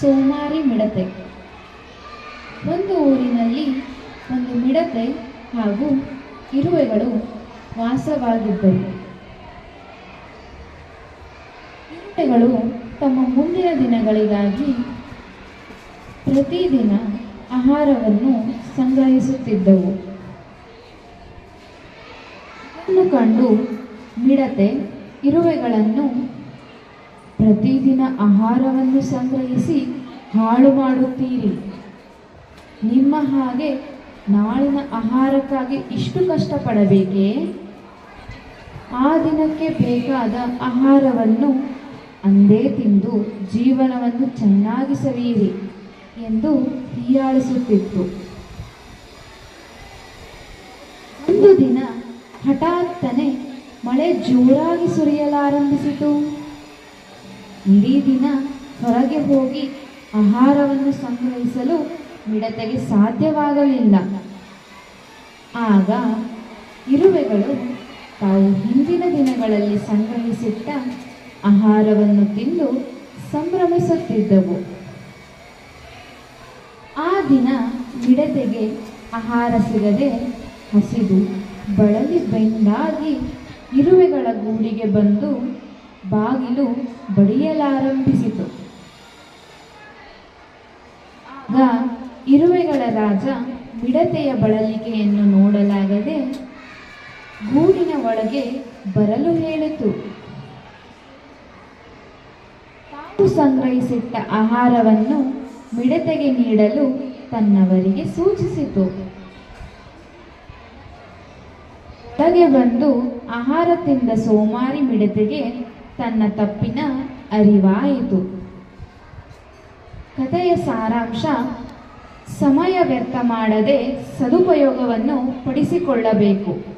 ಸೋಮಾರಿ ಮಿಡತೆ. ಒಂದು ಊರಿನಲ್ಲಿ ಒಂದು ಮಿಡತೆ ಹಾಗೂ ಇರುವೆಗಳು ವಾಸವಾಗಿದ್ದವು. ಇರುವೆಗಳು ತಮ್ಮ ಮುಂದಿನ ದಿನಗಳಿಗಾಗಿ ಪ್ರತಿದಿನ ಆಹಾರವನ್ನು ಸಂಗ್ರಹಿಸುತ್ತಿದ್ದವು. ಕಂಡು ಮಿಡತೆ ಇರುವೆಗಳನ್ನು ಪ್ರತಿದಿನ ಆಹಾರವನ್ನು ಸಂಗ್ರಹಿಸಿ ಹಾಳು ಮಾಡುತ್ತೀರಿ. ನಿಮ್ಮ ಹಾಗೆ ನಾಳಿನ ಆಹಾರಕ್ಕಾಗಿ ಇಷ್ಟು ಕಷ್ಟಪಡಬೇಕೇ? ಆ ದಿನಕ್ಕೆ ಬೇಕಾದ ಆಹಾರವನ್ನು ಅಂದೇ ತಿಂದು ಜೀವನವನ್ನು ಚೆನ್ನಾಗಿ ಸವಿಯಿರಿ ಎಂದು ಹೀಯಾಳಿಸುತ್ತಿತ್ತು. ಒಂದು ದಿನ ಹಠಾತ್ತನೆ ಮಳೆ ಜೋರಾಗಿ ಸುರಿಯಲಾರಂಭಿಸಿತು. ಇಡೀ ದಿನ ಹೊರಗೆ ಹೋಗಿ ಆಹಾರವನ್ನು ಸಂಗ್ರಹಿಸಲು ಮಿಡತೆಗೆ ಸಾಧ್ಯವಾಗಲಿಲ್ಲ. ಆಗ ಇರುವೆಗಳು ತಾವು ಹಿಂದಿನ ದಿನಗಳಲ್ಲಿ ಸಂಗ್ರಹಿಸಿಟ್ಟ ಆಹಾರವನ್ನು ತಿಂದು ಸಂಭ್ರಮಿಸುತ್ತಿದ್ದವು. ಆ ದಿನ ಮಿಡತೆಗೆ ಆಹಾರ ಸಿಗದೆ ಹಸಿದು ಬಳಲಿ ಬೆಂಡಾಗಿ ಇರುವೆಗಳ ಗೂಡಿಗೆ ಬಂದು ಬಾಗಿಲು ಬಡಿಯಲಾರಂಭಿಸಿತು. ಆಗ ಇರುವೆಗಳ ರಾಜ ಮಿಡತೆಯ ಬಳಲಿಕೆಯನ್ನು ನೋಡಲಾಗದೆ ಗೂಡಿನ ಒಳಗೆ ಬರಲು ಹೇಳಿತು ತಾವು ಸಂಗ್ರಹಿಸಿಟ್ಟ ಆಹಾರವನ್ನು ಮಿಡತೆಗೆ ನೀಡಲು ತನ್ನವರಿಗೆ ಸೂಚಿಸಿತು. ಒಳಗೆ ಬಂದು ಆಹಾರ ತಿಂದ ಸೋಮಾರಿ ಮಿಡತೆಗೆ ತನ್ನ ತಪ್ಪಿನ ಅರಿವಾಯಿತು. ಕಥೆಯ ಸಾರಾಂಶ ಸಮಯ ವ್ಯರ್ಥ ಮಾಡದೆ ಸದುಪಯೋಗವನ್ನು ಪಡಿಸಿಕೊಳ್ಳಬೇಕು.